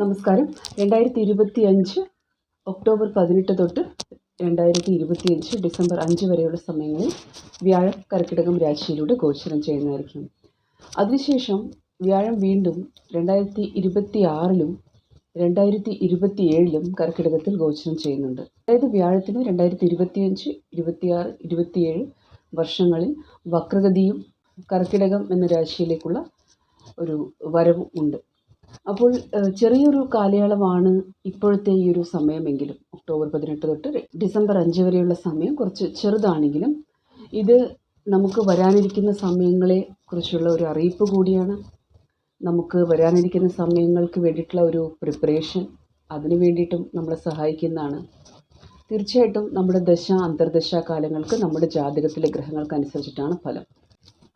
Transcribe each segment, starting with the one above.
നമസ്കാരം. രണ്ടായിരത്തി ഇരുപത്തി അഞ്ച് ഒക്ടോബർ പതിനെട്ട് തൊട്ട് രണ്ടായിരത്തി ഇരുപത്തി അഞ്ച് ഡിസംബർ അഞ്ച് വരെയുള്ള സമയങ്ങളിൽ വ്യാഴം കർക്കിടകം രാശിയിലൂടെ ഗോചരം ചെയ്യുന്നതായിരിക്കും. അതിനുശേഷം വ്യാഴം വീണ്ടും രണ്ടായിരത്തി ഇരുപത്തി ആറിലും രണ്ടായിരത്തി ഇരുപത്തി ഏഴിലും കർക്കിടകത്തിൽ ഗോചരം ചെയ്യുന്നുണ്ട്. അതായത് വ്യാഴത്തിന് രണ്ടായിരത്തി ഇരുപത്തി അഞ്ച് ഇരുപത്തിയാറ് ഇരുപത്തിയേഴ് വർഷങ്ങളിൽ വക്രഗതിയും കർക്കിടകം എന്ന രാശിയിലേക്കുള്ള ഒരു വരവും ഉണ്ട്. അപ്പോൾ ചെറിയൊരു കാലയളവാണ് ഇപ്പോഴത്തെ ഈ ഒരു സമയമെങ്കിലും. ഒക്ടോബർ പതിനെട്ട് തൊട്ട് ഡിസംബർ അഞ്ച് വരെയുള്ള സമയം കുറച്ച് ചെറുതാണെങ്കിലും ഇത് നമുക്ക് വരാനിരിക്കുന്ന സമയങ്ങളെ കുറിച്ചുള്ള ഒരു അറിയിപ്പ് കൂടിയാണ്. നമുക്ക് വരാനിരിക്കുന്ന സമയങ്ങൾക്ക് വേണ്ടിയിട്ടുള്ള ഒരു പ്രിപ്പറേഷൻ അതിനു വേണ്ടിയിട്ടും നമ്മളെ സഹായിക്കുന്നതാണ്. തീർച്ചയായിട്ടും നമ്മുടെ ദശ അന്തർദശ കാലങ്ങൾക്ക് നമ്മുടെ ജാതകത്തിലെ ഗ്രഹങ്ങൾക്ക് അനുസരിച്ചിട്ടാണ് ഫലം.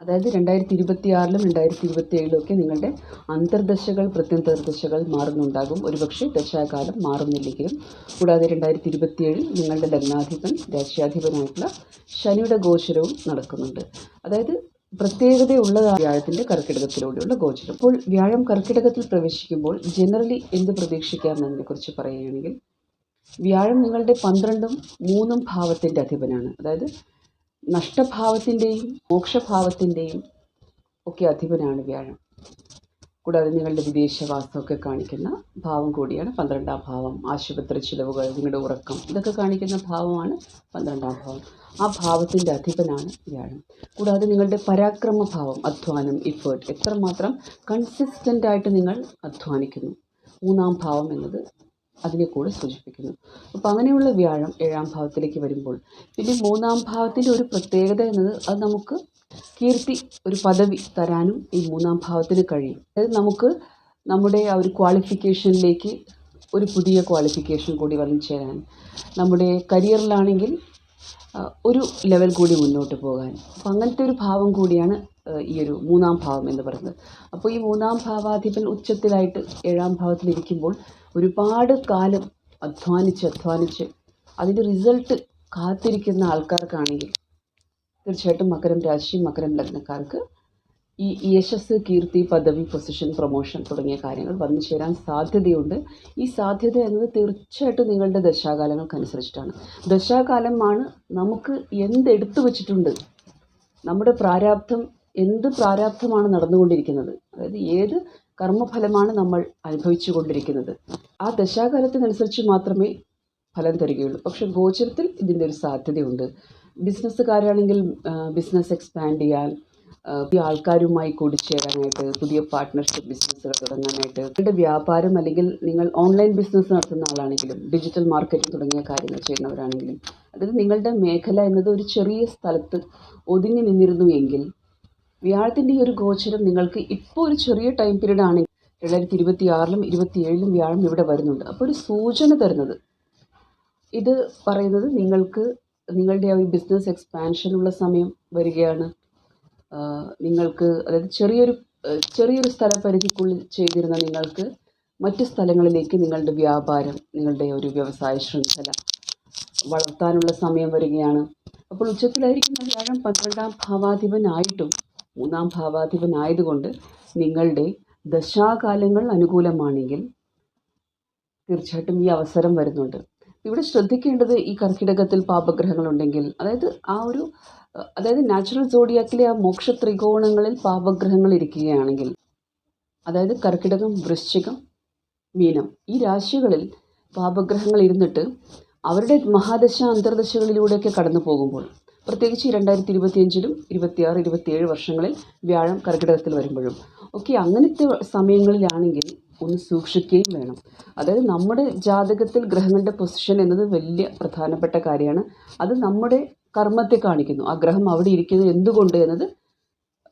അതായത് രണ്ടായിരത്തി ഇരുപത്തി ആറിലും രണ്ടായിരത്തി ഇരുപത്തി ഏഴിലും ഒക്കെ നിങ്ങളുടെ അന്തർദശകൾ പ്രത്യന്തർദശകൾ മാറുന്നുണ്ടാകും. ഒരുപക്ഷെ ദശാകാലം മാറുന്നില്ലെങ്കിലും. കൂടാതെ രണ്ടായിരത്തി ഇരുപത്തി ഏഴിൽ നിങ്ങളുടെ ലഗ്നാധിപൻ രാശ്യാധിപനായിട്ടുള്ള ശനിയുടെ ഗോചരവും നടക്കുന്നുണ്ട്. അതായത് പ്രത്യേകതയുള്ള വ്യാഴത്തിന്റെ കർക്കിടകത്തിലൂടെയുള്ള ഗോചരം. അപ്പോൾ വ്യാഴം കർക്കിടകത്തിൽ പ്രവേശിക്കുമ്പോൾ ജനറലി എന്ത് പ്രതീക്ഷിക്കാമെന്നതിനെക്കുറിച്ച് പറയുകയാണെങ്കിൽ വ്യാഴം നിങ്ങളുടെ പന്ത്രണ്ടും മൂന്നും ഭാവത്തിന്റെ അധിപനാണ്. അതായത് നഷ്ടഭാവത്തിന്റെയും മോക്ഷഭാവത്തിന്റെയും ഒക്കെ അധിപനാണ് വ്യാഴം. കൂടാതെ നിങ്ങളുടെ വിദേശവാസമൊക്കെ കാണിക്കുന്ന ഭാവം കൂടിയാണ് പന്ത്രണ്ടാം ഭാവം. ആശുപത്രി ചിലവുകൾ നിങ്ങളുടെ ഉറക്കം ഇതൊക്കെ കാണിക്കുന്ന ഭാവമാണ് പന്ത്രണ്ടാം ഭാവം. ആ ഭാവത്തിന്റെ അധിപനാണ് വ്യാഴം. കൂടാതെ നിങ്ങളുടെ പരാക്രമ ഭാവം അധ്വാനം ഇഫേർട്ട് എത്രമാത്രം കൺസിസ്റ്റന്റായിട്ട് നിങ്ങൾ അധ്വാനിക്കുന്നു. മൂന്നാം ഭാവം എന്നത് അതിനെ കൂടെ സൂചിപ്പിക്കുന്നു. അപ്പോൾ അങ്ങനെയുള്ള വ്യാഴം ഏഴാം ഭാവത്തിലേക്ക് വരുമ്പോൾ പിന്നെ മൂന്നാം ഭാവത്തിന്റെ ഒരു പ്രത്യേകത എന്നത് അത് നമുക്ക് കീർത്തി ഒരു പദവി തരാനും ഈ മൂന്നാം ഭാവത്തിന് കഴിയും. അതായത് നമുക്ക് നമ്മുടെ ആ ഒരു ക്വാളിഫിക്കേഷനിലേക്ക് ഒരു പുതിയ ക്വാളിഫിക്കേഷൻ കൂടി വന്നു ചേരാൻ നമ്മുടെ കരിയറിലാണെങ്കിൽ ഒരു ലെവൽ കൂടി മുന്നോട്ട് പോകാൻ. അപ്പം അങ്ങനത്തെ ഒരു ഭാവം കൂടിയാണ് ഈ ഒരു മൂന്നാം ഭാവം എന്ന് പറയുന്നത്. അപ്പോൾ ഈ മൂന്നാം ഭാവാധിപൻ ഉച്ചത്തിലായിട്ട് ഏഴാം ഭാവത്തിലിരിക്കുമ്പോൾ ഒരുപാട് കാലം അധ്വാനിച്ച് അധ്വാനിച്ച് അതിന്റെ റിസൾട്ട് കാത്തിരിക്കുന്ന ആൾക്കാർക്കാണെങ്കിൽ തീർച്ചയായിട്ടും മകരം രാശി മകരം ലഗ്നക്കാർക്ക് ഈ യശസ് കീർത്തി പദവി പൊസിഷൻ പ്രൊമോഷൻ തുടങ്ങിയ കാര്യങ്ങൾ വന്നു ചേരാൻ സാധ്യതയുണ്ട്. ഈ സാധ്യത എന്നത് തീർച്ചയായിട്ടും നിങ്ങളുടെ ദശാകാലങ്ങൾക്കനുസരിച്ചിട്ടാണ്. ദശാകാലമാണ് നമുക്ക് എന്തെടുത്തു വച്ചിട്ടുണ്ട് നമ്മുടെ പ്രാരാബ്ധം എന്ത് പ്രാരാബ്ധമാണ് നടന്നുകൊണ്ടിരിക്കുന്നത്? അതായത് ഏത് കർമ്മഫലമാണ് നമ്മൾ അനുഭവിച്ചു കൊണ്ടിരിക്കുന്നത് ആ ദശാകാലത്തിനനുസരിച്ച് മാത്രമേ ഫലം തരികയുള്ളൂ. പക്ഷെ ഗോചരത്തിൽ ഇതിന്റെ ഒരു സാധ്യതയുണ്ട്. ബിസിനസ്സുകാരാണെങ്കിൽ ബിസിനസ് എക്സ്പാൻഡ് ചെയ്യാൻ പുതിയ ആൾക്കാരുമായി കൂടിച്ചേരാനായിട്ട് പുതിയ പാർട്ട്ണർഷിപ്പ് ബിസിനസ്സുകൾ തുടങ്ങാനായിട്ട് നിങ്ങളുടെ വ്യാപാരം അല്ലെങ്കിൽ നിങ്ങൾ ഓൺലൈൻ ബിസിനസ് നടത്തുന്ന ആളാണെങ്കിലും ഡിജിറ്റൽ മാർക്കറ്റിംഗ് തുടങ്ങിയ കാര്യങ്ങൾ ചെയ്യുന്നവരാണെങ്കിലും അതായത് നിങ്ങളുടെ മേഖല എന്നത് ഒരു ചെറിയ സ്ഥലത്ത് ഒതുങ്ങി നിന്നിരുന്നു എങ്കിൽ വ്യാഴത്തിന്റെ ഈ ഒരു ഗോചരം നിങ്ങൾക്ക് ഇപ്പോൾ ഒരു ചെറിയ ടൈം പീരീഡ് ആണെങ്കിൽ രണ്ടായിരത്തി ഇരുപത്തി ആറിലും ഇരുപത്തിയേഴിലും വ്യാഴം ഇവിടെ വരുന്നുണ്ട്. അപ്പോൾ ഒരു സൂചന തരുന്നത്. ഇത് പറയുന്നത് നിങ്ങൾക്ക് നിങ്ങളുടെ ആ ഒരു ബിസിനസ് എക്സ്പാൻഷനുള്ള സമയം വരികയാണ്. നിങ്ങൾക്ക് അതായത് ചെറിയൊരു ചെറിയൊരു സ്ഥലപരിധിക്കുള്ളിൽ ചെയ്തിരുന്ന നിങ്ങൾക്ക് മറ്റ് സ്ഥലങ്ങളിലേക്ക് നിങ്ങളുടെ വ്യാപാരം നിങ്ങളുടെ ഒരു വ്യവസായ ശൃംഖല വളർത്താനുള്ള സമയം വരികയാണ്. അപ്പോൾ ഉച്ചത്തിലായിരിക്കുന്ന വ്യാഴം പന്ത്രണ്ടാം ഭാവാധിപനായിട്ടും മൂന്നാം ഭാവാധിപനായതുകൊണ്ട് നിങ്ങളുടെ ദശാകാലങ്ങൾ അനുകൂലമാണെങ്കിൽ തീർച്ചയായിട്ടും ഈ അവസരം വരുന്നുണ്ട്. ഇവിടെ ശ്രദ്ധിക്കേണ്ടത് ഈ കർക്കിടകത്തിൽ പാപഗ്രഹങ്ങളുണ്ടെങ്കിൽ അതായത് ആ ഒരു അതായത് നാച്ചുറൽ സോഡിയാക്കിലെ ആ മോക്ഷ ത്രികോണങ്ങളിൽ പാപഗ്രഹങ്ങൾ ഇരിക്കുകയാണെങ്കിൽ അതായത് കർക്കിടകം വൃശ്ചികം മീനം ഈ രാശികളിൽ പാപഗ്രഹങ്ങൾ ഇരുന്നിട്ട് അവരുടെ മഹാദശ അന്തർദശകളിലൂടെയൊക്കെ കടന്നു പോകുമ്പോൾ പ്രത്യേകിച്ച് രണ്ടായിരത്തി ഇരുപത്തിയഞ്ചിലും ഇരുപത്തിയാറ് ഇരുപത്തിയേഴ് വർഷങ്ങളിൽ വ്യാഴം കർക്കിടകത്തിൽ വരുമ്പോഴും. ഒക്കെ അങ്ങനത്തെ സമയങ്ങളിലാണെങ്കിൽ ഒന്ന് സൂക്ഷിക്കുകയും വേണം. അതായത് നമ്മുടെ ജാതകത്തിൽ ഗ്രഹങ്ങളുടെ പൊസിഷൻ എന്നത് വലിയ പ്രധാനപ്പെട്ട കാര്യമാണ്. അത് നമ്മുടെ കർമ്മത്തെ കാണിക്കുന്നു. ആ ഗ്രഹം അവിടെ ഇരിക്കുന്നത് എന്തുകൊണ്ട് എന്നത്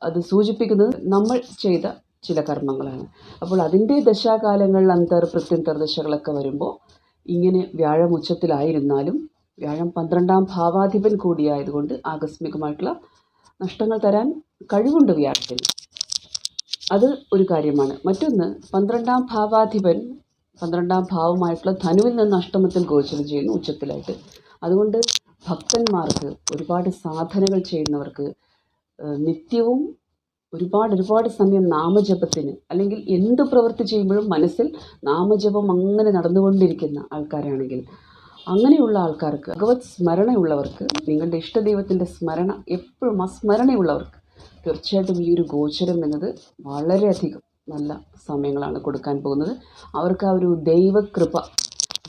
അത് സൂചിപ്പിക്കുന്നത് നമ്മൾ ചെയ്ത ചില കർമ്മങ്ങളാണ്. അപ്പോൾ അതിന്റെ ദശാകാലങ്ങളിൽ അന്തർ പ്രത്യന്തർ ദശകളൊക്കെ വരുമ്പോൾ ഇങ്ങനെ വ്യാഴം ഉച്ചത്തിലായിരുന്നാലും വ്യാഴം പന്ത്രണ്ടാം ഭാവാധിപൻ കൂടിയായതുകൊണ്ട് ആകസ്മികമായിട്ടുള്ള നഷ്ടങ്ങൾ തരാൻ കഴിവുണ്ട് വ്യാഴത്തിൽ. അത് ഒരു കാര്യമാണ്. മറ്റൊന്ന് പന്ത്രണ്ടാം ഭാവാധിപൻ പന്ത്രണ്ടാം ഭാവമായിട്ടുള്ള ധനുവിൽ നിന്ന് അഷ്ടമത്തിൽ ഗോചരം ചെയ്യുന്നു ഉച്ചത്തിലായിട്ട്. അതുകൊണ്ട് ഭക്തന്മാർക്ക് ഒരുപാട് സാധനകൾ ചെയ്യുന്നവർക്ക് നിത്യവും ഒരുപാട് ഒരുപാട് സമയം നാമജപത്തിന് അല്ലെങ്കിൽ എന്ത് പ്രവൃത്തി ചെയ്യുമ്പോഴും മനസ്സിൽ നാമജപം അങ്ങനെ നടന്നുകൊണ്ടിരിക്കുന്ന ആൾക്കാരാണെങ്കിൽ അങ്ങനെയുള്ള ആൾക്കാർക്ക് ഭഗവത് സ്മരണയുള്ളവർക്ക് നിങ്ങളുടെ ഇഷ്ടദൈവത്തിന്റെ സ്മരണ എപ്പോഴും ആ സ്മരണയുള്ളവർക്ക് തീർച്ചയായിട്ടും ഈ ഒരു ഗോചരം എന്നത് വളരെയധികം നല്ല സമയങ്ങളാണ് കൊടുക്കാൻ പോകുന്നത്. അവർക്ക് ആ ഒരു ദൈവകൃപ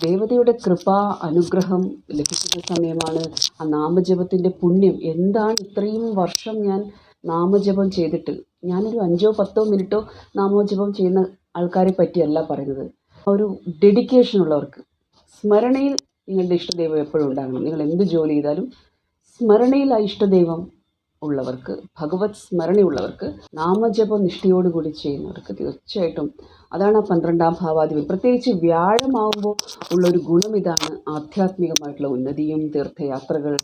ദേവതയുടെ കൃപ അനുഗ്രഹം ലഭിക്കുന്ന സമയമാണ് ആ നാമജപത്തിന്റെ പുണ്യം. എന്താണ് ഇത്രയും വർഷം ഞാൻ നാമജപം ചെയ്തിട്ട്? ഞാനൊരു അഞ്ചോ പത്തോ മിനിറ്റോ നാമജപം ചെയ്യുന്ന ആൾക്കാരെ പറ്റിയല്ല പറയുന്നത്. ഒരു ഡെഡിക്കേഷൻ ഉള്ളവർക്ക് സ്മരണയിൽ നിങ്ങളുടെ ഇഷ്ടദൈവം എപ്പോഴും ഉണ്ടാകണം. നിങ്ങൾ എന്ത് ജോലി ചെയ്താലും സ്മരണയിൽ ആ ഇഷ്ടദൈവം ഉള്ളവർക്ക് ഭഗവത് സ്മരണയുള്ളവർക്ക് നാമജപ നിഷ്ഠയോടുകൂടി ചെയ്യുന്നവർക്ക് തീർച്ചയായിട്ടും അതാണ് ആ പന്ത്രണ്ടാം ഭാവാധിപൻ. പ്രത്യേകിച്ച് വ്യാഴമാവുമ്പോൾ ഉള്ളൊരു ഗുണം ഇതാണ് ആധ്യാത്മികമായിട്ടുള്ള ഉന്നതിയും തീർത്ഥയാത്രകൾ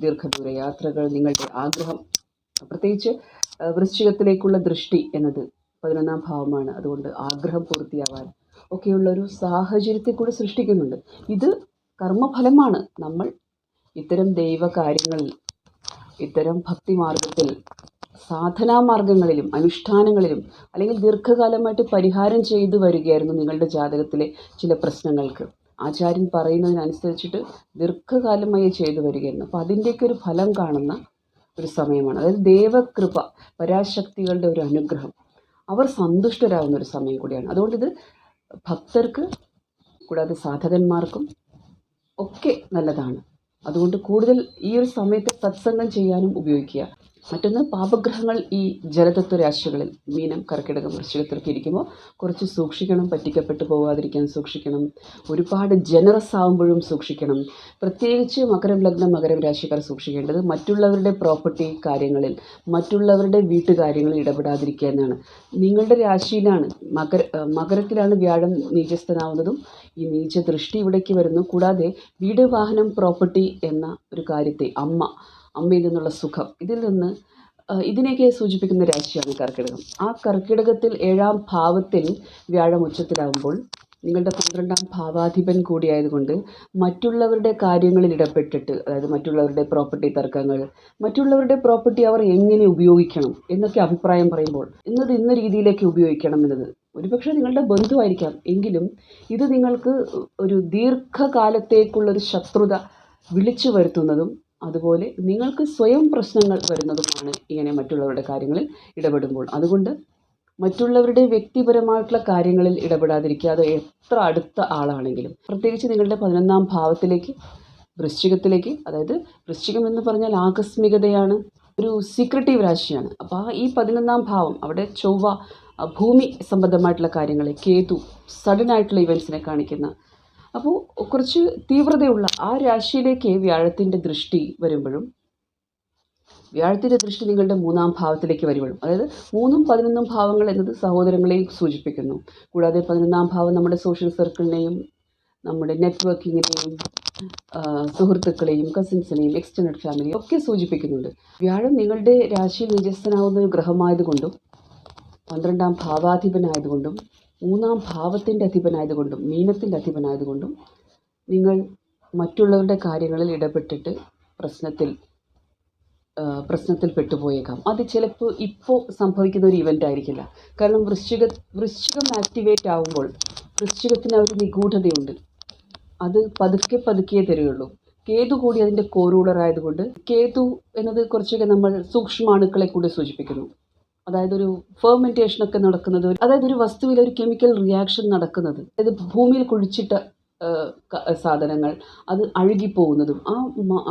ദീർഘദൂര യാത്രകൾ നിങ്ങളുടെ ആഗ്രഹം. പ്രത്യേകിച്ച് വൃശ്ചികത്തിലേക്കുള്ള ദൃഷ്ടി എന്നത് പതിനൊന്നാം ഭാവമാണ്. അതുകൊണ്ട് ആഗ്രഹം പൂർത്തിയാവാൻ ഒക്കെയുള്ള ഒരു സാഹചര്യത്തെ കൂടെ സൃഷ്ടിക്കുന്നുണ്ട്. ഇത് കർമ്മഫലമാണ് നമ്മൾ ഇത്തരം ദൈവകാര്യങ്ങളിൽ ഇത്തരം ഭക്തിമാർഗത്തിൽ സാധനാമാർഗങ്ങളിലും അനുഷ്ഠാനങ്ങളിലും അല്ലെങ്കിൽ ദീർഘകാലമായിട്ട് പരിഹാരം ചെയ്തു വരികയായിരുന്നു നിങ്ങളുടെ ജാതകത്തിലെ ചില പ്രശ്നങ്ങൾക്ക്. ആചാര്യൻ പറയുന്നതിനനുസരിച്ചിട്ട് ദീർഘകാലമായി ചെയ്തു വരികയായിരുന്നു. അപ്പോൾ അതിന്റെയൊക്കെ ഒരു ഫലം കാണുന്ന ഒരു സമയമാണ്. അതായത് ദേവകൃപ പരാശക്തികളുടെ ഒരു അനുഗ്രഹം. അവർ സന്തുഷ്ടരാകുന്ന ഒരു സമയം കൂടിയാണ്. അതുകൊണ്ട് ഇത് ഭക്തർക്ക് കൂടാതെ സാധകന്മാർക്കും ഒക്കെ നല്ലതാണ്. അതുകൊണ്ട് കൂടുതൽ ഈ ഒരു സമയത്ത് സത്സംഗം ചെയ്യാനും ഉപയോഗിക്കുക. മറ്റൊന്ന് പാപഗ്രഹങ്ങൾ ഈ ജലതത്വ രാശികളിൽ മീനം കർക്കിടകം വൃശ്ചികത്തിലൊക്കെ ഇരിക്കുമ്പോൾ കുറച്ച് സൂക്ഷിക്കണം പറ്റിക്കപ്പെട്ടു പോകാതിരിക്കാൻ സൂക്ഷിക്കണം. ഒരുപാട് ജനറസ് ആകുമ്പോഴും സൂക്ഷിക്കണം. പ്രത്യേകിച്ച് മകരം ലഗ്നം മകരം രാശിക്കാർ സൂക്ഷിക്കേണ്ടത് മറ്റുള്ളവരുടെ പ്രോപ്പർട്ടി കാര്യങ്ങളിൽ മറ്റുള്ളവരുടെ വീട്ടുകാര്യങ്ങളിൽ ഇടപെടാതിരിക്കുക എന്നാണ്. നിങ്ങളുടെ രാശിയിലാണ് മകര മകരത്തിലാണ് വ്യാഴം നീചസ്ഥനാവുന്നതും ഈ നീച്ച ദൃഷ്ടി ഇവിടേക്ക് വരുന്നു. കൂടാതെ വീട് വാഹനം പ്രോപ്പർട്ടി എന്ന ഒരു കാര്യത്തെ അമ്മ അമ്മയിൽ നിന്നുള്ള സുഖം. ഇതിൽ നിന്ന് ഇതിനെയൊക്കെ സൂചിപ്പിക്കുന്ന രാശിയാണ് കർക്കിടകം. ആ കർക്കിടകത്തിൽ ഏഴാം ഭാവത്തിൽ വ്യാഴം ഉച്ചത്തിലാകുമ്പോൾ നിങ്ങളുടെ പന്ത്രണ്ടാം ഭാവാധിപൻ കൂടിയായതുകൊണ്ട് മറ്റുള്ളവരുടെ കാര്യങ്ങളിൽ ഇടപെട്ടിട്ട് അതായത് മറ്റുള്ളവരുടെ പ്രോപ്പർട്ടി തർക്കങ്ങൾ മറ്റുള്ളവരുടെ പ്രോപ്പർട്ടി അവർ എങ്ങനെ ഉപയോഗിക്കണം എന്നൊക്കെ അഭിപ്രായം പറയുമ്പോൾ ഇന്നത് ഇന്ന രീതിയിലേക്ക് ഉപയോഗിക്കണം എന്നത് ഒരുപക്ഷെ നിങ്ങളുടെ ബന്ധുവായിരിക്കാം. എങ്കിലും ഇത് നിങ്ങൾക്ക് ഒരു ദീർഘകാലത്തേക്കുള്ളൊരു ശത്രുത വിളിച്ചു വരുത്തുന്നതും അതുപോലെ നിങ്ങൾക്ക് സ്വയം പ്രശ്നങ്ങൾ വരുന്നതുമാണ് ഇങ്ങനെ മറ്റുള്ളവരുടെ കാര്യങ്ങളിൽ ഇടപെടുമ്പോൾ. അതുകൊണ്ട് മറ്റുള്ളവരുടെ വ്യക്തിപരമായിട്ടുള്ള കാര്യങ്ങളിൽ ഇടപെടാതിരിക്കാതെ എത്ര അടുത്ത ആളാണെങ്കിലും. പ്രത്യേകിച്ച് നിങ്ങളുടെ പതിനൊന്നാം ഭാവത്തിലേക്ക് വൃശ്ചികത്തിലേക്ക് അതായത് വൃശ്ചികം എന്ന് പറഞ്ഞാൽ ആകസ്മികതയാണ് ഒരു സീക്രട്ടീവ് രാശിയാണ്. അപ്പോൾ ആ ഈ പതിനൊന്നാം ഭാവം അവിടെ ചൊവ്വ ഭൂമി സംബന്ധമായിട്ടുള്ള കാര്യങ്ങളെ കേതു സഡൻ ആയിട്ടുള്ള ഇവൻസിനെ കാണിക്കുന്ന. അപ്പോൾ കുറച്ച് തീവ്രതയുള്ള ആ രാശിയിലേക്ക് വ്യാഴത്തിന്റെ ദൃഷ്ടി വരുമ്പോഴും വ്യാഴത്തിന്റെ ദൃഷ്ടി നിങ്ങളുടെ മൂന്നാം ഭാവത്തിലേക്ക് വരുമ്പോഴും അതായത് മൂന്നും പതിനൊന്നും ഭാവങ്ങൾ എന്നത് സഹോദരങ്ങളെയും സൂചിപ്പിക്കുന്നു. കൂടാതെ പതിനൊന്നാം ഭാവം നമ്മുടെ സോഷ്യൽ സർക്കിളിനെയും നമ്മുടെ നെറ്റ്വർക്കിങ്ങിനെയും സുഹൃത്തുക്കളെയും കസിൻസിനെയും എക്സ്റ്റൻഡ് ഫാമിലിയും ഒക്കെ സൂചിപ്പിക്കുന്നുണ്ട്. വ്യാഴം നിങ്ങളുടെ രാശിയിൽ നിജസ്ഥനാവുന്ന ഒരു ഗ്രഹമായതുകൊണ്ടും പന്ത്രണ്ടാം ഭാവാധിപനായതുകൊണ്ടും മൂന്നാം ഭാവത്തിന്റെ അധിപനായതുകൊണ്ടും മീനത്തിന്റെ അധിപനായതുകൊണ്ടും നിങ്ങൾ മറ്റുള്ളവരുടെ കാര്യങ്ങളിൽ ഇടപെട്ടിട്ട് പ്രശ്നത്തിൽ പ്രശ്നത്തിൽ പെട്ടുപോയേക്കാം. അത് ചിലപ്പോൾ ഇപ്പോൾ സംഭവിക്കുന്ന ഒരു ഇവന്റ് ആയിരിക്കില്ല. കാരണം വൃശ്ചിക വൃശ്ചികം ആക്ടിവേറ്റ് ആവുമ്പോൾ വൃശ്ചികത്തിന് ഒരു നിഗൂഢതയുണ്ട്. അത് പതുക്കെ പതുക്കെ തരികയുള്ളൂ. കേതു കൂടി അതിന്റെ കോറൂളർ ആയതുകൊണ്ട് കേതു എന്നത് കുറച്ചൊക്കെ നമ്മൾ സൂക്ഷ്മാണുക്കളെ കൂടി സൂചിപ്പിക്കുന്നു. അതായത് ഒരു ഫെർമെന്റേഷൻ ഒക്കെ നടക്കുന്നത് അതായത് ഒരു വസ്തുവിൽ ഒരു കെമിക്കൽ റിയാക്ഷൻ നടക്കുന്നത്. അതായത് ഭൂമിയിൽ കുഴിച്ചിട്ട സാധനങ്ങൾ അത് അഴുകിപ്പോകുന്നതും. ആ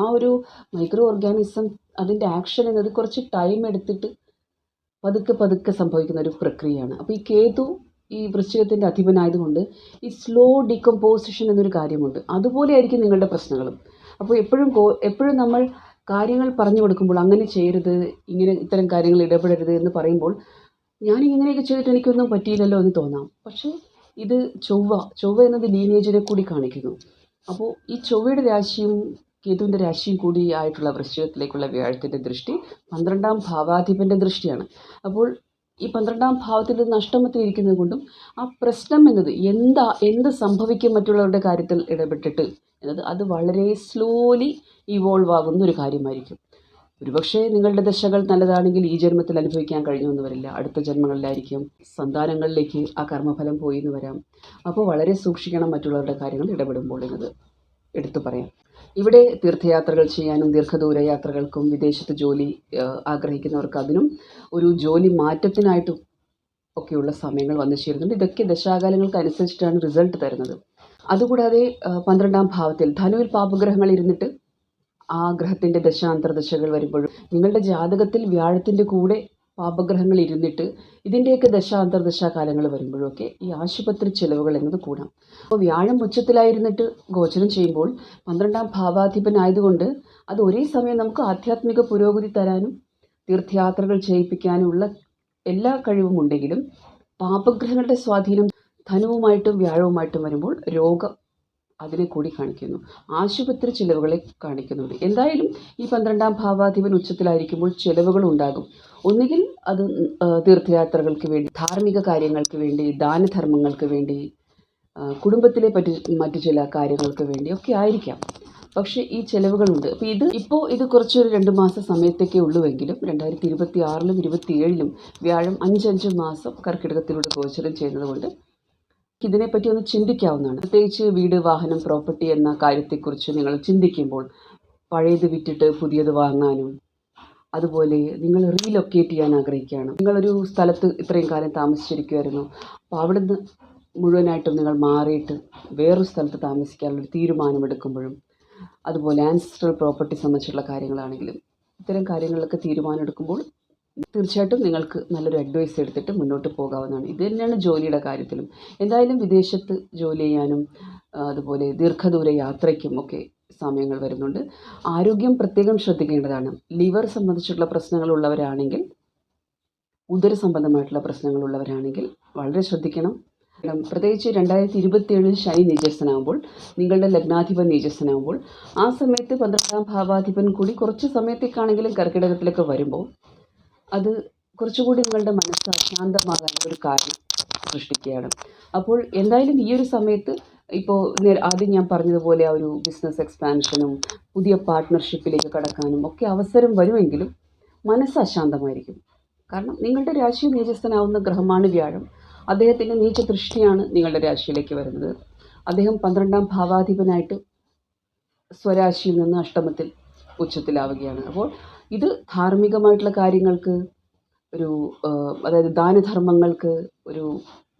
ആ ഒരു മൈക്രോ ഓർഗാനിസം അതിന്റെ ആക്ഷൻ എന്നത് കുറച്ച് ടൈം എടുത്തിട്ട് പതുക്കെ പതുക്കെ സംഭവിക്കുന്ന ഒരു പ്രക്രിയയാണ്. അപ്പോൾ ഈ കേതു ഈ വൃശ്ചികത്തിന്റെ അധിപനായതുകൊണ്ട് ഈ സ്ലോ ഡീകമ്പോസിഷൻ എന്നൊരു കാര്യമുണ്ട്. അതുപോലെ ആയിരിക്കും നിങ്ങളുടെ പ്രശ്നങ്ങളും. അപ്പോൾ എപ്പോഴും എപ്പോഴും നമ്മൾ കാര്യങ്ങൾ പറഞ്ഞു കൊടുക്കുമ്പോൾ അങ്ങനെ ചെയ്യരുത് ഇങ്ങനെ ഇത്തരം കാര്യങ്ങൾ ഇടപെടരുത് എന്ന് പറയുമ്പോൾ ഞാൻ ഇങ്ങനെയൊക്കെ ചെയ്തിട്ട് എനിക്കൊന്നും പറ്റിയില്ലല്ലോ എന്ന് തോന്നാം. പക്ഷേ ഇത് ചൊവ്വ ചൊവ്വ എന്നത് ലീനേജിനെ കൂടി കാണിക്കുന്നു. അപ്പോൾ ഈ ചൊവ്വയുടെ രാശിയും കേതുവിന്റെ രാശിയും കൂടി ആയിട്ടുള്ള വൃശ്ചികത്തിലേക്കുള്ള വ്യാഴത്തിന്റെ ദൃഷ്ടി പന്ത്രണ്ടാം ഭാവാധിപന്റെ ദൃഷ്ടിയാണ്. അപ്പോൾ ഈ പന്ത്രണ്ടാം ഭാവത്തിൽ ഇരിക്കുന്നത് കൊണ്ടും ആ പ്രശ്നം എന്നത് എന്താ എന്ത് സംഭവിക്കും മറ്റുള്ളവരുടെ കാര്യത്തിൽ ഇടപെട്ടിട്ട് എന്നത് അത് വളരെ സ്ലോലി ഇവോൾവ് ആകുന്ന ഒരു കാര്യമായിരിക്കും. ഒരുപക്ഷേ നിങ്ങളുടെ ദശകൾ നല്ലതാണെങ്കിൽ ഈ ജന്മത്തിൽ അനുഭവിക്കാൻ കഴിഞ്ഞൊന്നും വരില്ല. അടുത്ത ജന്മങ്ങളിലായിരിക്കും സന്താനങ്ങളിലേക്ക് ആ കർമ്മഫലം പോയി എന്ന് വരാം. അപ്പോൾ വളരെ സൂക്ഷിക്കണം മറ്റുള്ളവരുടെ കാര്യങ്ങൾ ഇടപെടുമ്പോൾ എന്നത്. എടുത്തു പറയാം. ഇവിടെ തീർത്ഥയാത്രകൾ ചെയ്യാനും ദീർഘദൂര യാത്രകൾക്കും വിദേശത്ത് ജോലി ആഗ്രഹിക്കുന്നവർക്ക് അതിനും ഒരു ജോലി മാറ്റത്തിനായിട്ടും ഒക്കെയുള്ള സമയങ്ങൾ വന്നു ചേരുന്നുണ്ട്. ഇതൊക്കെ ദശാകാലങ്ങൾക്ക് അനുസരിച്ചിട്ടാണ് റിസൾട്ട് തരുന്നത്. അതുകൂടാതെ പന്ത്രണ്ടാം ഭാവത്തിൽ ധനുവിൽ പാപഗ്രഹങ്ങൾ ഇരുന്നിട്ട് ആ ഗ്രഹത്തിന്റെ ദശാന്തർദശകൾ വരുമ്പോഴും നിങ്ങളുടെ ജാതകത്തിൽ വ്യാഴത്തിന്റെ കൂടെ പാപഗ്രഹങ്ങൾ ഇരുന്നിട്ട് ഇതിന്റെയൊക്കെ ദശാന്തർദശ കാലങ്ങൾ വരുമ്പോഴൊക്കെ ഈ ആശുപത്രി ചിലവുകൾ എന്നത് കൂടാം. അപ്പോൾ വ്യാഴം ഉച്ചത്തിലായിരുന്നിട്ട് ഗോചരം ചെയ്യുമ്പോൾ പന്ത്രണ്ടാം ഭാവാധിപനായതുകൊണ്ട് അത് ഒരേ സമയം നമുക്ക് ആധ്യാത്മിക പുരോഗതി തരാനും തീർത്ഥയാത്രകൾ ചെയ്യിപ്പിക്കാനുമുള്ള എല്ലാ കഴിവും ഉണ്ടെങ്കിലും പാപഗ്രഹങ്ങളുടെ സ്വാധീനം ധനുവുമായിട്ടും വ്യാഴവുമായിട്ടും വരുമ്പോൾ രോഗം അതിനെ കൂടി കാണിക്കുന്നു. ആശുപത്രി ചിലവുകളെ കാണിക്കുന്നുണ്ട്. എന്തായാലും ഈ പന്ത്രണ്ടാം ഭാവാധിപൻ ഉച്ചത്തിലായിരിക്കുമ്പോൾ ചിലവുകൾ ഉണ്ടാകും. ഒന്നുകിൽ അത് തീർത്ഥയാത്രകൾക്ക് വേണ്ടി ധാർമ്മിക കാര്യങ്ങൾക്ക് വേണ്ടി ദാനധർമ്മങ്ങൾക്ക് വേണ്ടി കുടുംബത്തിലെ പറ്റി മറ്റു ചില കാര്യങ്ങൾക്ക് വേണ്ടി ഒക്കെ ആയിരിക്കാം. പക്ഷേ ഈ ചിലവുകളുണ്ട്. അപ്പോൾ ഇത് ഇപ്പോൾ ഇത് കുറച്ചൊരു രണ്ട് മാസം സമയത്തേക്കേ ഉള്ളുവെങ്കിലും രണ്ടായിരത്തി ഇരുപത്തി ആറിലും ഇരുപത്തി ഏഴിലും വ്യാഴം അഞ്ചഞ്ച് മാസം കർക്കിടകത്തിലൂടെ ഗോചരം ചെയ്യുന്നത് കൊണ്ട് ഇതിനെപ്പറ്റി ഒന്ന് ചിന്തിക്കാവുന്നതാണ്. പ്രത്യേകിച്ച് വീട് വാഹനം പ്രോപ്പർട്ടി എന്ന കാര്യത്തെക്കുറിച്ച് നിങ്ങൾ ചിന്തിക്കുമ്പോൾ പഴയത് വിറ്റിട്ട് പുതിയത് വാങ്ങാനും അതുപോലെ നിങ്ങൾ റീലൊക്കേറ്റ് ചെയ്യാൻ ആഗ്രഹിക്കുകയാണ്. നിങ്ങളൊരു സ്ഥലത്ത് ഇത്രയും കാലം താമസിച്ചിരിക്കുമായിരുന്നു അപ്പോൾ അവിടുന്ന് മുഴുവനായിട്ടും നിങ്ങൾ മാറിയിട്ട് വേറൊരു സ്ഥലത്ത് താമസിക്കാനുള്ളൊരു തീരുമാനമെടുക്കുമ്പോഴും അതുപോലെ ആൻസിസ്ട്രൽ പ്രോപ്പർട്ടി സംബന്ധിച്ചുള്ള കാര്യങ്ങളാണെങ്കിലും ഇത്തരം കാര്യങ്ങളിലൊക്കെ തീരുമാനമെടുക്കുമ്പോൾ തീർച്ചയായിട്ടും നിങ്ങൾക്ക് നല്ലൊരു അഡ്വൈസ് എടുത്തിട്ട് മുന്നോട്ട് പോകാവുന്നതാണ്. ഇത് തന്നെയാണ് ജോലിയുടെ കാര്യത്തിലും. എന്തായാലും വിദേശത്ത് ജോലി ചെയ്യാനും അതുപോലെ ദീർഘദൂര യാത്രയ്ക്കും ഒക്കെ സമയങ്ങൾ വരുന്നുണ്ട്. ആരോഗ്യം പ്രത്യേകം ശ്രദ്ധിക്കേണ്ടതാണ്. ലിവർ സംബന്ധിച്ചിട്ടുള്ള പ്രശ്നങ്ങളുള്ളവരാണെങ്കിൽ ഉദര സംബന്ധമായിട്ടുള്ള പ്രശ്നങ്ങളുള്ളവരാണെങ്കിൽ വളരെ ശ്രദ്ധിക്കണം. പ്രത്യേകിച്ച് രണ്ടായിരത്തി ഇരുപത്തി ഏഴിൽ ശനി നീചസ്ഥനാകുമ്പോൾ നിങ്ങളുടെ ലഗ്നാധിപൻ നീചസ്ഥനാകുമ്പോൾ ആ സമയത്ത് പന്ത്രണ്ടാം ഭാവാധിപൻ കൂടി കുറച്ച് സമയത്തേക്കാണെങ്കിലും കർക്കിടകത്തിലൊക്കെ വരുമ്പോൾ അത് കുറച്ചുകൂടി നിങ്ങളുടെ മനസ്സ് അശാന്തമാകാൻ ഒരു കാരണം സൃഷ്ടിക്കുകയാണ്. അപ്പോൾ എന്തായാലും ഈ ഒരു സമയത്ത് ഇപ്പോൾ ആദ്യം ഞാൻ പറഞ്ഞതുപോലെ ആ ഒരു ബിസിനസ് എക്സ്പാൻഷനും പുതിയ പാർട്ട്ണർഷിപ്പിലേക്ക് കടക്കാനും ഒക്കെ അവസരം വരുമെങ്കിലും മനസ്സ് അശാന്തമായിരിക്കും. കാരണം നിങ്ങളുടെ രാശി നീചസ്ഥനാവുന്ന ഗ്രഹമാണ് വ്യാഴം. അദ്ദേഹത്തിന്റെ നീച്ച ദൃഷ്ടിയാണ് നിങ്ങളുടെ രാശിയിലേക്ക് വരുന്നത്. അദ്ദേഹം പന്ത്രണ്ടാം ഭാവാധിപനായിട്ട് സ്വരാശിയിൽ നിന്ന് അഷ്ടമത്തിൽ ഉച്ചത്തിലാവുകയാണ്. അപ്പോൾ ഇത് ധാർമ്മികമായിട്ടുള്ള കാര്യങ്ങൾക്ക് ഒരു അതായത് ദാനധർമ്മങ്ങൾക്ക് ഒരു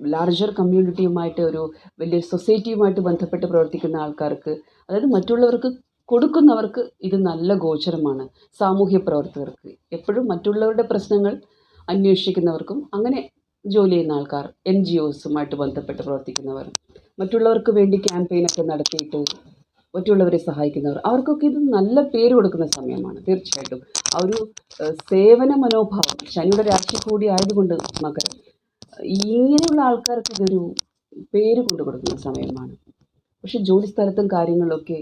ലാർജർ കമ്മ്യൂണിറ്റിയുമായിട്ട് ഒരു വലിയ സൊസൈറ്റിയുമായിട്ട് ബന്ധപ്പെട്ട് പ്രവർത്തിക്കുന്ന ആൾക്കാർക്ക് അതായത് മറ്റുള്ളവർക്ക് കൊടുക്കുന്നവർക്ക് ഇത് നല്ല ഗോചരമാണ് സാമൂഹ്യ പ്രവർത്തകർക്ക്. എപ്പോഴും മറ്റുള്ളവരുടെ പ്രശ്നങ്ങൾ അന്വേഷിക്കുന്നവർക്കും അങ്ങനെ ജോലി ചെയ്യുന്ന ആൾക്കാർ എൻ ജി ഒസുമായിട്ട് ബന്ധപ്പെട്ട് പ്രവർത്തിക്കുന്നവർ മറ്റുള്ളവർക്ക് വേണ്ടി ക്യാമ്പയിനൊക്കെ നടത്തിയിട്ട് മറ്റുള്ളവരെ സഹായിക്കുന്നവർ. അവർക്കൊക്കെ ഇത് നല്ല പേര് കൊടുക്കുന്ന സമയമാണ് തീർച്ചയായിട്ടും. ആ ഒരു സേവന മനോഭാവം ശനിയുടെ രാശി കൂടി ആയതുകൊണ്ട് മകരം ഇങ്ങനെയുള്ള ആൾക്കാർക്ക് ഇതൊരു പേര് കൊണ്ടു കൊടുക്കുന്ന സമയമാണ്. പക്ഷെ ജോലി സ്ഥലത്തും കാര്യങ്ങളിലൊക്കെ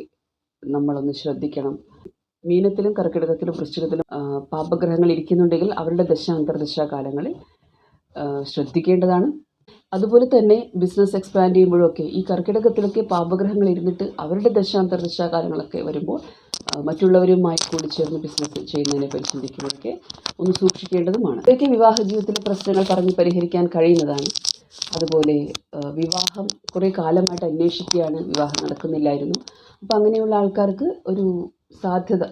നമ്മളൊന്ന് ശ്രദ്ധിക്കണം. മീനത്തിലും കർക്കിടകത്തിലും വൃശ്ചികത്തിലും പാപഗ്രഹങ്ങൾ ഇരിക്കുന്നുണ്ടെങ്കിൽ അവരുടെ ദശ അന്തർദശ കാലങ്ങളിൽ ശ്രദ്ധിക്കേണ്ടതാണ്. അതുപോലെ തന്നെ ബിസിനസ് എക്സ്പാൻഡ് ചെയ്യുമ്പോഴൊക്കെ ഈ കർക്കിടകത്തിലൊക്കെ പാപഗ്രഹങ്ങൾ ഇരുന്നിട്ട് അവരുടെ ദശാന്തർദശ കാലങ്ങളൊക്കെ വരുമ്പോൾ മറ്റുള്ളവരുമായി കൂടി ചേർന്ന് ബിസിനസ് ചെയ്യുന്നതിനെ പരിശോധിക്കുമ്പോഴൊക്കെ ഒന്ന് സൂക്ഷിക്കേണ്ടതുമാണ്. ഇതൊക്കെ വിവാഹ ജീവിതത്തിലെ പ്രശ്നങ്ങൾ പറഞ്ഞ് പരിഹരിക്കാൻ കഴിയുന്നതാണ്. അതുപോലെ വിവാഹം കുറേ കാലമായിട്ട് അന്വേഷിക്കുകയാണ്. വിവാഹം നടക്കുന്നില്ലായിരുന്നു. അപ്പോൾ അങ്ങനെയുള്ള ആൾക്കാർക്ക് ഒരു സാധ്യത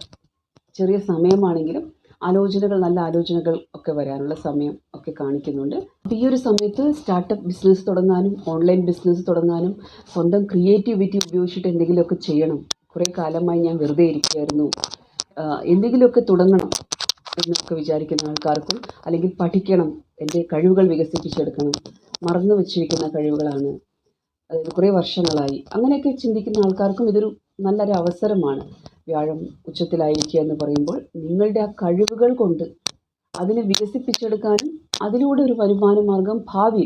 ചെറിയ സമയമാണെങ്കിലും ആലോചനകൾ നല്ല ആലോചനകൾ ഒക്കെ വരാനുള്ള സമയം ഒക്കെ കാണിക്കുന്നുണ്ട്. അപ്പോൾ ഈ ഒരു സമയത്ത് സ്റ്റാർട്ടപ്പ് ബിസിനസ് തുടങ്ങാനും ഓൺലൈൻ ബിസിനസ് തുടങ്ങാനും സ്വന്തം ക്രിയേറ്റിവിറ്റി ഉപയോഗിച്ചിട്ട് എന്തെങ്കിലുമൊക്കെ ചെയ്യണം. കുറേ കാലമായി ഞാൻ വെറുതെ ഇരിക്കുകയായിരുന്നു. എന്തെങ്കിലുമൊക്കെ തുടങ്ങണം എന്നൊക്കെ വിചാരിക്കുന്ന ആൾക്കാർക്കും അല്ലെങ്കിൽ പഠിക്കണം എന്റെ കഴിവുകൾ വികസിപ്പിച്ചെടുക്കണം മറന്നു വെച്ചിരിക്കുന്ന കഴിവുകളാണ്. അതായത് കുറേ വർഷങ്ങളായി. അങ്ങനെയൊക്കെ ചിന്തിക്കുന്ന ആൾക്കാർക്കും ഇതൊരു നല്ലൊരു അവസരമാണ് വ്യാഴം ഉച്ചത്തിലായിരിക്കുക എന്ന് പറയുമ്പോൾ നിങ്ങളുടെ ആ കഴിവുകൾ കൊണ്ട് അതിനെ വികസിപ്പിച്ചെടുക്കാനും അതിലൂടെ ഒരു വരുമാന മാർഗം ഭാവി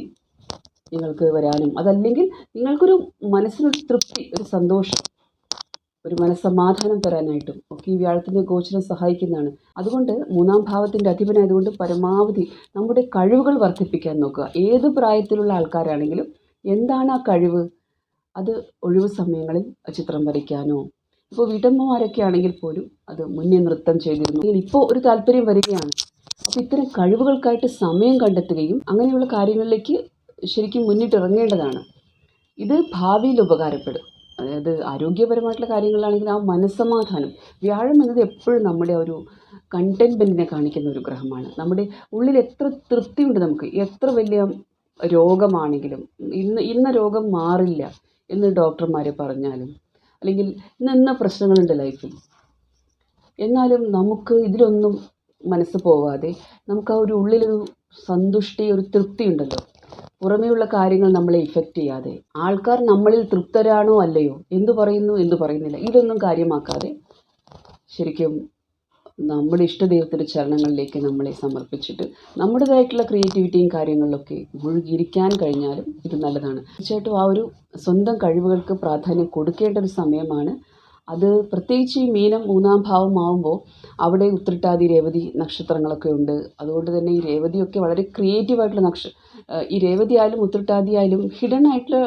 നിങ്ങൾക്ക് വരാനും അതല്ലെങ്കിൽ നിങ്ങൾക്കൊരു മനസ്സിനൊരു തൃപ്തി ഒരു സന്തോഷം ഒരു മനസ്സമാധാനം തരാനായിട്ടും ഒക്കെ ഈ വ്യാഴത്തിന്റെ ഗോചരം സഹായിക്കുന്നതാണ്. അതുകൊണ്ട് മൂന്നാം ഭാവത്തിന്റെ അധിപനായതുകൊണ്ട് പരമാവധി നമ്മുടെ കഴിവുകൾ വർദ്ധിപ്പിക്കാൻ നോക്കുക. ഏത് പ്രായത്തിലുള്ള ആൾക്കാരാണെങ്കിലും എന്താണ് ആ കഴിവ്? അത് ഒഴിവ് സമയങ്ങളിൽ ചിത്രം വരയ്ക്കാനോ. ഇപ്പോൾ വീട്ടമ്മമാരൊക്കെ ആണെങ്കിൽ പോലും അത് മുന്നേ നൃത്തം ചെയ്തിരുന്നു. ഇപ്പോൾ ഒരു താല്പര്യം വരികയാണ്. അപ്പോൾ ഇത്തരം കഴിവുകൾക്കായിട്ട് സമയം കണ്ടെത്തുകയും അങ്ങനെയുള്ള കാര്യങ്ങളിലേക്ക് ശരിക്കും മുന്നിട്ടിറങ്ങേണ്ടതാണ്. ഇത് ഭാവിയിൽ ഉപകാരപ്പെടും. അതായത് ആരോഗ്യപരമായിട്ടുള്ള കാര്യങ്ങളാണെങ്കിൽ ആ മനസ്സമാധാനം വ്യാഴം എന്നത് എപ്പോഴും നമ്മുടെ ഒരു കണ്ടൻമെന്റിനെ കാണിക്കുന്ന ഒരു ഗ്രഹമാണ്. നമ്മുടെ ഉള്ളിൽ എത്ര തൃപ്തിയുണ്ട് നമുക്ക്. എത്ര വലിയ രോഗമാണെങ്കിലും ഇന്ന് ഇന്ന രോഗം മാറില്ല. എന്ന് ഡോക്ടർമാരെ പറഞ്ഞാലും അല്ലെങ്കിൽ ഇന്ന പ്രശ്നങ്ങളുണ്ട് ലൈഫിൽ എന്നാലും നമുക്ക് ഇതിലൊന്നും മനസ്സ് പോവാതെ നമുക്ക് ആ ഒരു ഉള്ളിലൊരു സന്തുഷ്ടി ഒരു തൃപ്തി ഉണ്ടല്ലോ. പുറമേയുള്ള കാര്യങ്ങൾ നമ്മളെ ഇഫക്റ്റ് ചെയ്യാതെ ആൾക്കാർ നമ്മളിൽ തൃപ്തരാണോ അല്ലയോ എന്തു പറയുന്നു എന്തു പറയുന്നില്ല ഇതൊന്നും കാര്യമാക്കാതെ ശരിക്കും നമ്മുടെ ഇഷ്ടദൈവത്തിന്റെ ചരണങ്ങളിലേക്ക് നമ്മളെ സമർപ്പിച്ചിട്ട് നമ്മുടേതായിട്ടുള്ള ക്രിയേറ്റിവിറ്റിയും കാര്യങ്ങളിലൊക്കെ മുഴുകിയിരിക്കാൻ കഴിഞ്ഞാലും ഇത് നല്ലതാണ്. തീർച്ചയായിട്ടും ആ ഒരു സ്വന്തം കഴിവുകൾക്ക് പ്രാധാന്യം കൊടുക്കേണ്ട ഒരു സമയമാണ്. അത് പ്രത്യേകിച്ച് ഈ മീനം മൂന്നാം ഭാവമാവുമ്പോൾ അവിടെ ഉത്രട്ടാതി രേവതി നക്ഷത്രങ്ങളൊക്കെ ഉണ്ട്. അതുകൊണ്ട് തന്നെ ഈ രേവതിയൊക്കെ വളരെ ക്രിയേറ്റീവായിട്ടുള്ള നക്ഷ ഈ രേവതി ആയാലും ഉത്രട്ടാതി ആയാലും ഹിഡൻ ആയിട്ടുള്ള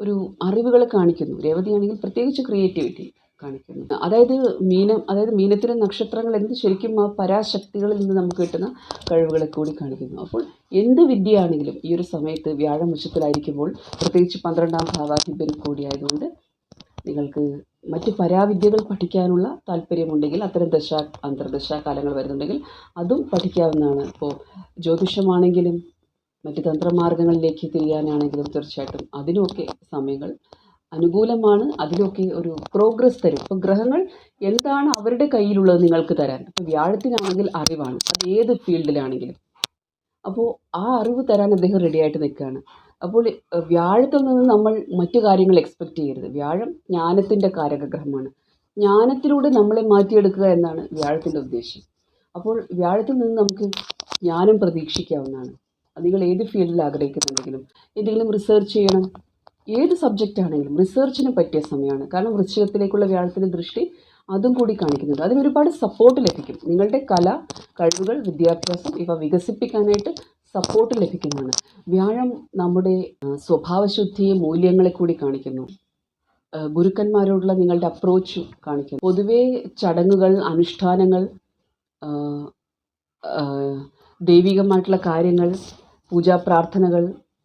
ഒരു അറിവുകൾ കാണിക്കുന്നു. രേവതിയാണെങ്കിൽ പ്രത്യേകിച്ച് ക്രിയേറ്റിവിറ്റി. കാണിക്കുന്നു. അതായത് മീനം അതായത് മീനത്തിലെ നക്ഷത്രങ്ങൾ എന്ത് ശരിക്കും ആ പരാശക്തികളിൽ നിന്ന് നമുക്ക് കിട്ടുന്ന കഴിവുകളെ കൂടി കാണിക്കുന്നു. അപ്പോൾ എന്ത് വിദ്യയാണെങ്കിലും ഈ ഒരു സമയത്ത് വ്യാഴം ഉച്ചത്തിലായിരിക്കുമ്പോൾ പ്രത്യേകിച്ച് പന്ത്രണ്ടാം ഭാവാധിപൻ കൂടിയായതുകൊണ്ട് നിങ്ങൾക്ക് മറ്റ് പരാവിദ്യകൾ പഠിക്കാനുള്ള താല്പര്യമുണ്ടെങ്കിൽ അത്തരം ദശ അന്തർദശ കാലങ്ങൾ വരുന്നുണ്ടെങ്കിൽ അതും പഠിക്കാവുന്നതാണ്. ഇപ്പോൾ ജ്യോതിഷമാണെങ്കിലും മറ്റ് തന്ത്രമാർഗങ്ങളിലേക്ക് തിരിയാനാണെങ്കിലും തീർച്ചയായിട്ടും അതിനുമൊക്കെ സമയങ്ങൾ അനുകൂലമാണ്. അതിലൊക്കെ ഒരു പ്രോഗ്രസ് തരും. ഇപ്പോൾ ഗ്രഹങ്ങൾ എന്താണ് അവരുടെ കയ്യിലുള്ളത് നിങ്ങൾക്ക് തരാൻ? ഇപ്പോൾ വ്യാഴത്തിനാണെങ്കിൽ അറിവാണ്. അത് ഏത് ഫീൽഡിലാണെങ്കിലും. അപ്പോൾ ആ അറിവ് തരാൻ അദ്ദേഹം റെഡിയായിട്ട് നിൽക്കുകയാണ്. അപ്പോൾ വ്യാഴത്തിൽ നിന്ന് നമ്മൾ മറ്റു കാര്യങ്ങൾ എക്സ്പെക്റ്റ് ചെയ്യരുത്. വ്യാഴം ജ്ഞാനത്തിന്റെ കാരകഗ്രഹമാണ്. ജ്ഞാനത്തിലൂടെ നമ്മളെ മാറ്റിയെടുക്കുക എന്നാണ് വ്യാഴത്തിന്റെ ഉദ്ദേശം. അപ്പോൾ വ്യാഴത്തിൽ നിന്ന് നമുക്ക് ജ്ഞാനം പ്രതീക്ഷിക്കാവുന്നതാണ്. നിങ്ങൾ ഏത് ഫീൽഡിൽ ആഗ്രഹിക്കുന്നുണ്ടെങ്കിലും എന്തെങ്കിലും റിസർച്ച് ചെയ്യണം. ഏത് സബ്ജക്റ്റ് ആണെങ്കിലും റിസർച്ചിന് പറ്റിയ സമയമാണ്. കാരണം വൃശ്ചികത്തിലേക്കുള്ള വ്യാഴത്തിന്റെ ദൃഷ്ടി അതും കൂടി കാണിക്കുന്നുണ്ട് അതിന് ഒരുപാട് സപ്പോർട്ട് ലഭിക്കും. നിങ്ങളുടെ കല കഴിവുകൾ വിദ്യാഭ്യാസം ഇവ വികസിപ്പിക്കാനായിട്ട് സപ്പോർട്ട് ലഭിക്കുന്നതാണ്. വ്യാഴം നമ്മുടെ സ്വഭാവശുദ്ധിയെ മൂല്യങ്ങളെ കൂടി കാണിക്കുന്നു. ഗുരുക്കന്മാരോടുള്ള നിങ്ങളുടെ അപ്രോച്ച് കാണിക്കുന്നു. പൊതുവേ ചടങ്ങുകൾ അനുഷ്ഠാനങ്ങൾ ദൈവികമായിട്ടുള്ള കാര്യങ്ങൾ പൂജാ പ്രാർത്ഥനകൾ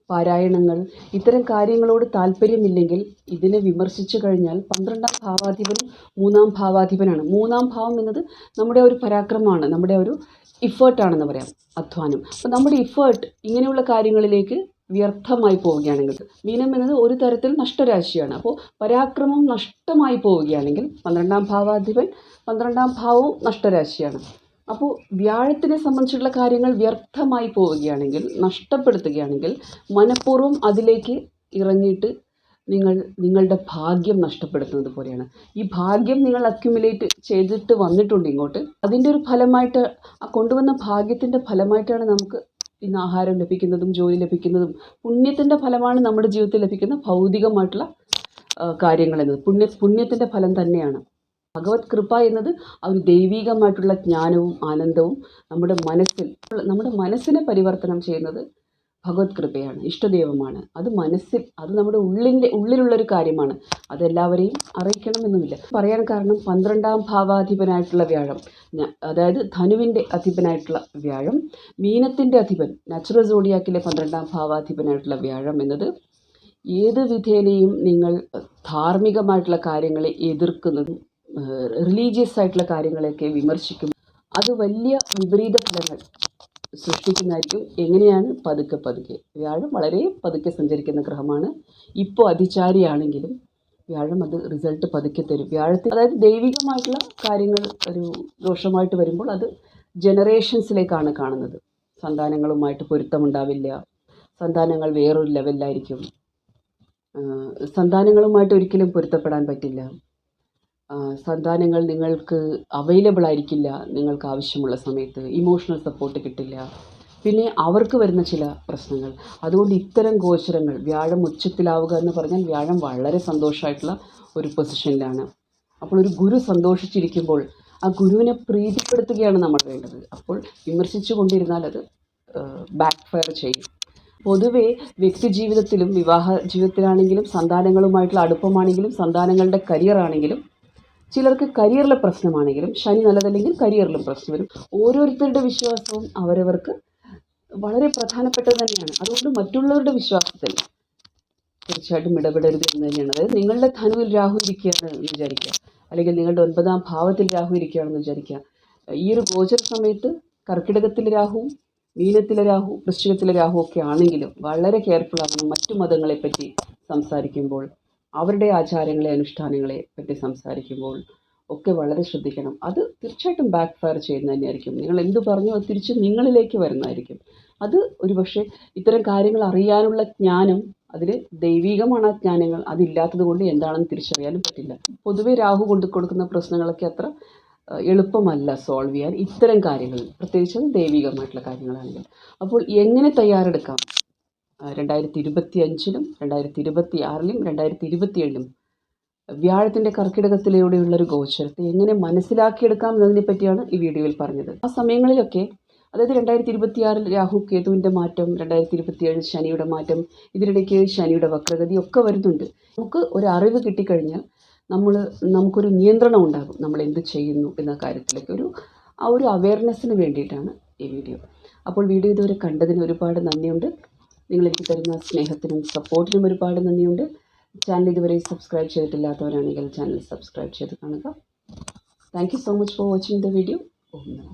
പാരായണങ്ങൾ. ഇത്തരം കാര്യങ്ങളോട് താല്പര്യമില്ലെങ്കിൽ ഇതിനെ വിമർശിച്ചു കഴിഞ്ഞാൽ പന്ത്രണ്ടാം ഭാവാധിപനും മൂന്നാം ഭാവാധിപനാണ്. മൂന്നാം ഭാവം എന്നത് നമ്മുടെ ഒരു പരാക്രമമാണ് നമ്മുടെ ഒരു ഇഫേർട്ടാണെന്ന് പറയാം അധ്വാനം. അപ്പം നമ്മുടെ ഇഫേർട്ട് ഇങ്ങനെയുള്ള കാര്യങ്ങളിലേക്ക് വ്യർത്ഥമായി പോവുകയാണെങ്കിൽ മീനം എന്നത് ഒരു തരത്തിൽ നഷ്ടരാശിയാണ്. അപ്പോൾ പരാക്രമം നഷ്ടമായി പോവുകയാണെങ്കിൽ പന്ത്രണ്ടാം ഭാവാധിപൻ പന്ത്രണ്ടാം ഭാവവും നഷ്ടരാശിയാണ്. അപ്പോൾ വ്യാഴത്തിനെ സംബന്ധിച്ചുള്ള കാര്യങ്ങൾ വ്യർത്ഥമായി പോവുകയാണെങ്കിൽ നഷ്ടപ്പെടുത്തുകയാണെങ്കിൽ മനഃപൂർവം അതിലേക്ക് ഇറങ്ങിയിട്ട് നിങ്ങൾ നിങ്ങളുടെ ഭാഗ്യം നഷ്ടപ്പെടുത്തുന്നത് പോലെയാണ്. ഈ ഭാഗ്യം നിങ്ങൾ അക്യുമുലേറ്റ് ചെയ്തിട്ട് വന്നിട്ടുണ്ട് ഇങ്ങോട്ട്. അതിന്റെ ഒരു ഫലമായിട്ട് ആ കൊണ്ടുവന്ന ഭാഗ്യത്തിന്റെ ഫലമായിട്ടാണ് നമുക്ക് ഇന്ന് ആഹാരം ലഭിക്കുന്നതും ജോലി ലഭിക്കുന്നതും പുണ്യത്തിന്റെ ഫലമാണ് നമ്മുടെ ജീവിതത്തിൽ ലഭിക്കുന്ന ഭൗതികമായിട്ടുള്ള എന്നത്. പുണ്യ പുണ്യത്തിന്റെ ഫലം തന്നെയാണ്. ഭഗവത് കൃപ എന്നത് ആ ഒരു ദൈവീകമായിട്ടുള്ള ജ്ഞാനവും ആനന്ദവും നമ്മുടെ മനസ്സിൽ നമ്മുടെ മനസ്സിനെ പരിവർത്തനം ചെയ്യുന്നത് ഭഗവത് കൃപയാണ് ഇഷ്ടദൈവമാണ്. അത് മനസ്സിൽ അത് നമ്മുടെ ഉള്ളിന്റെ ഉള്ളിലുള്ളൊരു കാര്യമാണ്. അതെല്ലാവരെയും അറിയിക്കണമെന്നുമില്ല. പറയാൻ കാരണം പന്ത്രണ്ടാം ഭാവാധിപനായിട്ടുള്ള വ്യാഴം അതായത് ധനുവിന്റെ അധിപനായിട്ടുള്ള വ്യാഴം മീനത്തിന്റെ അധിപൻ നാച്ചുറൽ സോഡിയാക്കിലെ പന്ത്രണ്ടാം ഭാവാധിപനായിട്ടുള്ള വ്യാഴം എന്നത് ഏത് വിധേനയും നിങ്ങൾ ധാർമ്മികമായിട്ടുള്ള കാര്യങ്ങളെ എതിർക്കുന്നതും റിലീജിയസ് ആയിട്ടുള്ള കാര്യങ്ങളെയൊക്കെ വിമർശിക്കും. അത് വലിയ വിപരീത ഫലങ്ങൾ സൃഷ്ടിക്കുന്നതായിരിക്കും. എങ്ങനെയാണ്? പതുക്കെ പതുക്കെ. വ്യാഴം വളരെ പതുക്കെ സഞ്ചരിക്കുന്ന ഗ്രഹമാണ്. ഇപ്പോൾ അതിചാരിയാണെങ്കിലും വ്യാഴം അത് റിസൾട്ട് പതുക്കെ തരും. വ്യാഴത്തിൽ അതായത് ദൈവികമായിട്ടുള്ള കാര്യങ്ങൾ ഒരു ദോഷമായിട്ട് വരുമ്പോൾ അത് ജനറേഷൻസിലേക്കാണ് കാണുന്നത്. സന്താനങ്ങളുമായിട്ട് പൊരുത്തമുണ്ടാവില്ല. സന്താനങ്ങൾ വേറൊരു ലെവലിലായിരിക്കും സന്താനങ്ങളുമായിട്ട് ഒരിക്കലും പൊരുത്തപ്പെടാൻ പറ്റില്ല. സന്താനങ്ങൾ നിങ്ങൾക്ക് അവൈലബിൾ ആയിരിക്കില്ല നിങ്ങൾക്ക് ആവശ്യമുള്ള സമയത്ത്. ഇമോഷണൽ സപ്പോർട്ട് കിട്ടില്ല. പിന്നെ അവർക്ക് വരുന്ന ചില പ്രശ്നങ്ങൾ. അതുകൊണ്ട് ഇത്തരം ഗോചരങ്ങൾ വ്യാഴം ഉച്ചത്തിലാവുക എന്ന് പറഞ്ഞാൽ വ്യാഴം വളരെ സന്തോഷമായിട്ടുള്ള ഒരു പൊസിഷനിലാണ് അപ്പോൾ ഒരു ഗുരു സന്തോഷിച്ചിരിക്കുമ്പോൾ ആ ഗുരുവിനെ പ്രീതിപ്പെടുത്തുകയാണ് നമ്മൾ വേണ്ടത്. അപ്പോൾ വിമർശിച്ചു കൊണ്ടിരുന്നാൽ അത് ബാക്ക് ഫയർ ചെയ്യും. പൊതുവെ വ്യക്തി ജീവിതത്തിലും വിവാഹ ജീവിതത്തിലാണെങ്കിലും സന്താനങ്ങളുമായിട്ടുള്ള അടുപ്പമാണെങ്കിലും സന്താനങ്ങളുടെ കരിയർ ആണെങ്കിലും ചിലർക്ക് കരിയറിലെ പ്രശ്നമാണെങ്കിലും ശനി നല്ലതല്ലെങ്കിൽ കരിയറിലും പ്രശ്നം വരും. ഓരോരുത്തരുടെ വിശ്വാസവും അവരവർക്ക് വളരെ പ്രധാനപ്പെട്ടത് തന്നെയാണ്. അതുകൊണ്ട് മറ്റുള്ളവരുടെ വിശ്വാസത്തിൽ തീർച്ചയായിട്ടും ഇടപെടരുത് എന്ന് തന്നെയാണ്. അതായത് നിങ്ങളുടെ ധനുവിൽ രാഹു ഇരിക്കുകയാണ് എന്ന് വിചാരിക്കുക. അല്ലെങ്കിൽ നിങ്ങളുടെ ഒൻപതാം ഭാവത്തിൽ രാഹു ഇരിക്കുകയാണെന്ന് വിചാരിക്കുക. ഈ ഒരു ഗോചര സമയത്ത് കർക്കിടകത്തിലെ രാഹുവും മീനത്തിലെ രാഹു വൃശ്ചികത്തിലെ രാഹു ഒക്കെ ആണെങ്കിലും വളരെ കെയർഫുൾ ആകണം മറ്റു മതങ്ങളെപ്പറ്റി സംസാരിക്കുമ്പോൾ. അവരുടെ ആചാരങ്ങളെ അനുഷ്ഠാനങ്ങളെ പറ്റി സംസാരിക്കുമ്പോൾ ഒക്കെ വളരെ ശ്രദ്ധിക്കണം. അത് തീർച്ചയായിട്ടും ബാക്ക് ഫയർ ചെയ്യുന്ന തന്നെയായിരിക്കും. നിങ്ങൾ എന്ത് പറഞ്ഞു അത് തിരിച്ച് നിങ്ങളിലേക്ക് വരുന്നതായിരിക്കും. അത് ഒരുപക്ഷെ ഇത്തരം കാര്യങ്ങൾ അറിയാനുള്ള ജ്ഞാനം അതിൽ ദൈവികമാണ് ആ ജ്ഞാനങ്ങൾ അതില്ലാത്തത് കൊണ്ട് എന്താണെന്ന് തിരിച്ചറിയാനും പറ്റില്ല. പൊതുവെ രാഹു കൊണ്ടു കൊടുക്കുന്ന പ്രശ്നങ്ങളൊക്കെ അത്ര എളുപ്പമല്ല സോൾവ് ചെയ്യാൻ. ഇത്തരം കാര്യങ്ങൾ പ്രത്യേകിച്ച് ദൈവികമായിട്ടുള്ള കാര്യങ്ങളാണെങ്കിൽ. അപ്പോൾ എങ്ങനെ തയ്യാറെടുക്കാം? രണ്ടായിരത്തി ഇരുപത്തി അഞ്ചിലും രണ്ടായിരത്തി ഇരുപത്തി ആറിലും രണ്ടായിരത്തി ഇരുപത്തി ഏഴിലും വ്യാഴത്തിന്റെ കർക്കിടകത്തിലൂടെയുള്ള ഒരു ഗോചരത്തെ എങ്ങനെ മനസ്സിലാക്കിയെടുക്കാം എന്നതിനെ പറ്റിയാണ് ഈ വീഡിയോയിൽ പറഞ്ഞത്. ആ സമയങ്ങളിലൊക്കെ അതായത് രണ്ടായിരത്തി ഇരുപത്തി ആറിൽ രാഹു കേതുവിന്റെ മാറ്റം രണ്ടായിരത്തി ഇരുപത്തി ഏഴിൽ ശനിയുടെ മാറ്റം ഇതിനിടയ്ക്ക് ശനിയുടെ വക്രഗതി ഒക്കെ വരുന്നുണ്ട്. നമുക്ക് ഒരു അറിവ് കിട്ടിക്കഴിഞ്ഞാൽ നമ്മൾ നമുക്കൊരു നിയന്ത്രണം ഉണ്ടാകും. നമ്മൾ എന്ത് ചെയ്യുന്നു എന്ന കാര്യത്തിലൊക്കെ ഒരു ആ ഒരു അവയർനെസ്സിന് വേണ്ടിയിട്ടാണ് ഈ വീഡിയോ. അപ്പോൾ വീഡിയോ ഇതുവരെ കണ്ടതിന് ഒരുപാട് നന്ദിയുണ്ട്. നിങ്ങൾ എനിക്ക് തരുന്ന സ്നേഹത്തിനും സപ്പോർട്ടിനും ഒരുപാട് നന്ദിയുണ്ട്. ചാനൽ ഇതുവരെ സബ്സ്ക്രൈബ് ചെയ്തിട്ടില്ലാത്തവരാണെങ്കിൽ ചാനൽ സബ്സ്ക്രൈബ് ചെയ്ത് കാണുക. Thank you so much for watching the video ഓം നമ